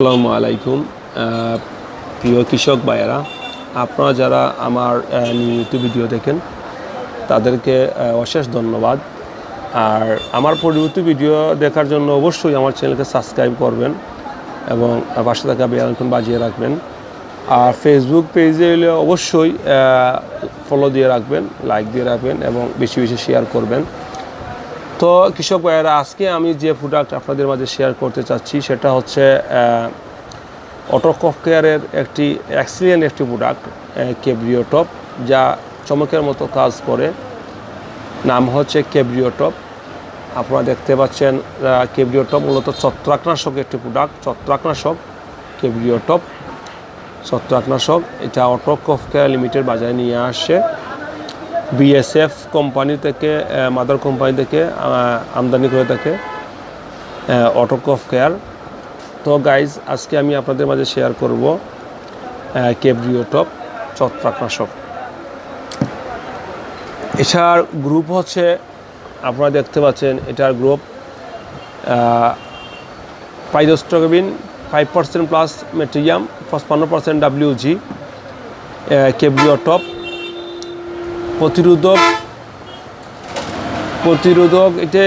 আসসালামু আলাইকুম প্রিয় কৃষক ভাইয়েরা, আপনারা যারা আমার নিয়মিত ভিডিও দেখেন, তাদেরকে অশেষ ধন্যবাদ। আর আমার পরবর্তী ভিডিও দেখার জন্য অবশ্যই আমার চ্যানেলকে সাবস্ক্রাইব করবেন এবং পাশে থাকা বেলাইকন বাজিয়ে রাখবেন। আর ফেসবুক পেজে এলে অবশ্যই ফলো দিয়ে রাখবেন লাইক দিয়ে রাখবেন এবং বেশি বেশি শেয়ার করবেন। তো কৃষক ভাইয়েরা, আজকে আমি যে প্রোডাক্ট আপনাদের মাঝে শেয়ার করতে চাচ্ছি, সেটা হচ্ছে অটোকফ কেয়ারের একটি এক্সিলেন্ট একটি প্রোডাক্ট কেব্রিও টপ যা চমকের মতো কাজ করে। নাম হচ্ছে কেব্রিও টপ আপনারা দেখতে পাচ্ছেন কেব্রিও টপ মূলত ছত্রাকনাশক একটি প্রোডাক্ট ছত্রাকনাশক কেব্রিও টপ ছত্রাকনাশক, এটা অটোকফ কেয়ার লিমিটেড বাজারে নিয়ে আসছে বিএসএফ কোম্পানি থেকে মাদার কোম্পানি থেকে আমদানি করে থাকে অটোকফ কেয়ার তো গাইজ আজকে আমি আপনাদের মাঝে শেয়ার করব কেব্রিও টপ, ছত্রাকনাশক। এটার গ্রুপ হচ্ছে, আপনারা দেখতে পাচ্ছেন, এটার group pyraclostrobin five percent plus metiram পঁচপান্ন পার্সেন্ট ডাব্লিউজি কেব্রিও টপ। প্রতিরোধক প্রতিরোধক, এটি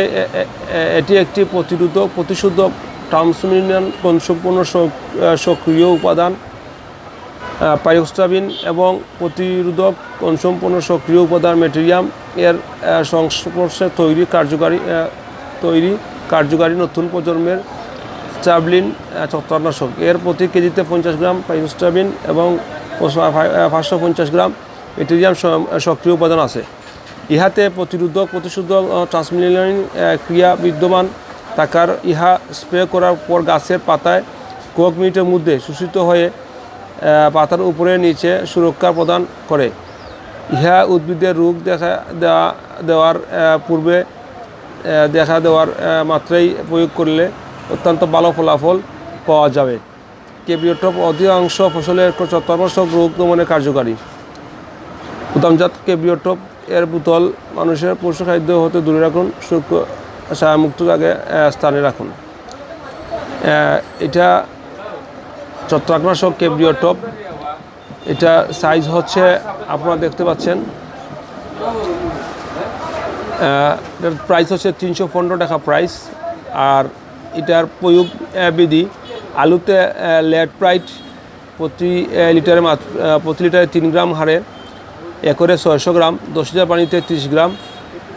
এটি একটি প্রতিরোধক, প্রতিশোধক ট্রান্সমিনিয়ন সম্পূর্ণ সক্রিয় উপাদান পাইক্সটাবিন এবং প্রতিরোধক সম্পূর্ণ সক্রিয় উপাদান মেটেরিয়াম এর সংস্পর্শে তৈরি কার্যকারী তৈরি কার্যকারী নতুন প্রজন্মের চাবলিন ছত্রাকনাশক। এর প্রতি কেজিতে পঞ্চাশ গ্রাম পাইক্সটাবিন এবং পাঁচশো পঞ্চাশ গ্রাম মেটেরিয়াম সক্রিয় উপাদান আছে। ইহাতে প্রতিরোধক, প্রতিশোধক ট্রান্সমিলিয়ন ক্রিয়া বিদ্যমান। থাকার ইহা স্প্রে করার পর গাছের পাতায় কয়েক মিনিটের মধ্যে শোষিত হয়ে পাতার উপরে নিচে সুরক্ষা প্রদান করে। ইহা উদ্ভিদের রোগ দেখা দেওয়া, দেওয়ার পূর্বে দেখা দেওয়ার মাত্রাই প্রয়োগ করলে অত্যন্ত ভালো ফলাফল পাওয়া যাবে। কেবিওটপ অধিকাংশ ফসলের ছত্রাকনাশক রোগ দমনে কার্যকারী। গুদামজাত কেবিওটপ এর বোতল মানুষের পশু খাদ্য হতে দূরে রাখুন সুরক্ষ মুক্ত জায়গায় আহ, স্থানে রাখুন। এটা ছত্রাকনাশক কেব্রিও এটা সাইজ হচ্ছে আপনারা দেখতে পাচ্ছেন। এটার প্রাইস হচ্ছে তিনশো পনেরো টাকা প্রাইস। আর এটার প্রয়োগ বিধি আলুতে লেট প্রাইট প্রতি লিটারে প্রতি লিটারে তিন গ্রাম হারে একরে ছয়শো গ্রাম দশ লিটার পানিতে তিরিশ গ্রাম।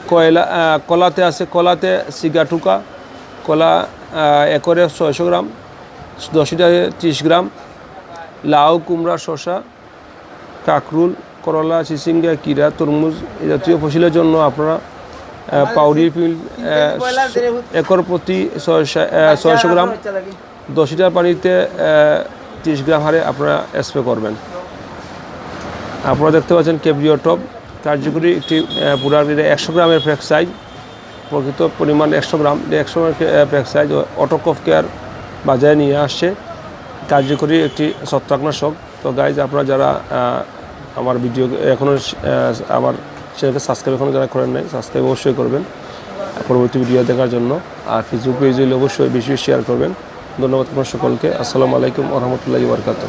কয়লা কলাতে আছে কলাতে সিগাটুকা কলা একরে ছয়শো গ্রাম দশ লিটারে তিরিশ গ্রাম। লাউ কুমড়া শসা কাকরুল করলা চিচিঙ্গা কিরা তরমুজ এই জাতীয় ফসলের জন্য আপনারা পাউডি ফিল্ড একর প্রতি ছয়শো- ছয়শো গ্রাম। দশ লিটার পানিতে তিরিশ গ্রাম হারে আপনারা স্প্রে করবেন। আপনারা দেখতে পাচ্ছেন কেব্রিও টপ। কার্যকরী একটি পুরার একশো গ্রামের ফ্যাক সাইজ প্রকৃত পরিমাণ একশো গ্রাম। একশো ফ্যাক সাইজ অটোকফ কেয়ার বাজারে নিয়ে আসছে। কার্যকরী একটি ছত্রাকনাশক। তো গাইজ আপনারা যারা আমার ভিডিও এখনও আমার চ্যানেলকে সাবস্ক্রাইব এখনও যারা করেন নাই সাবস্ক্রাইব অবশ্যই করবেন। পরবর্তী ভিডিও দেখার জন্য। আর ফেসবুক পেজ অবশ্যই বেশি বেশি শেয়ার করবেন। ধন্যবাদ আপনার সকলকে। আসসালামু আলাইকুম রহমতুল্লাহি বরকাত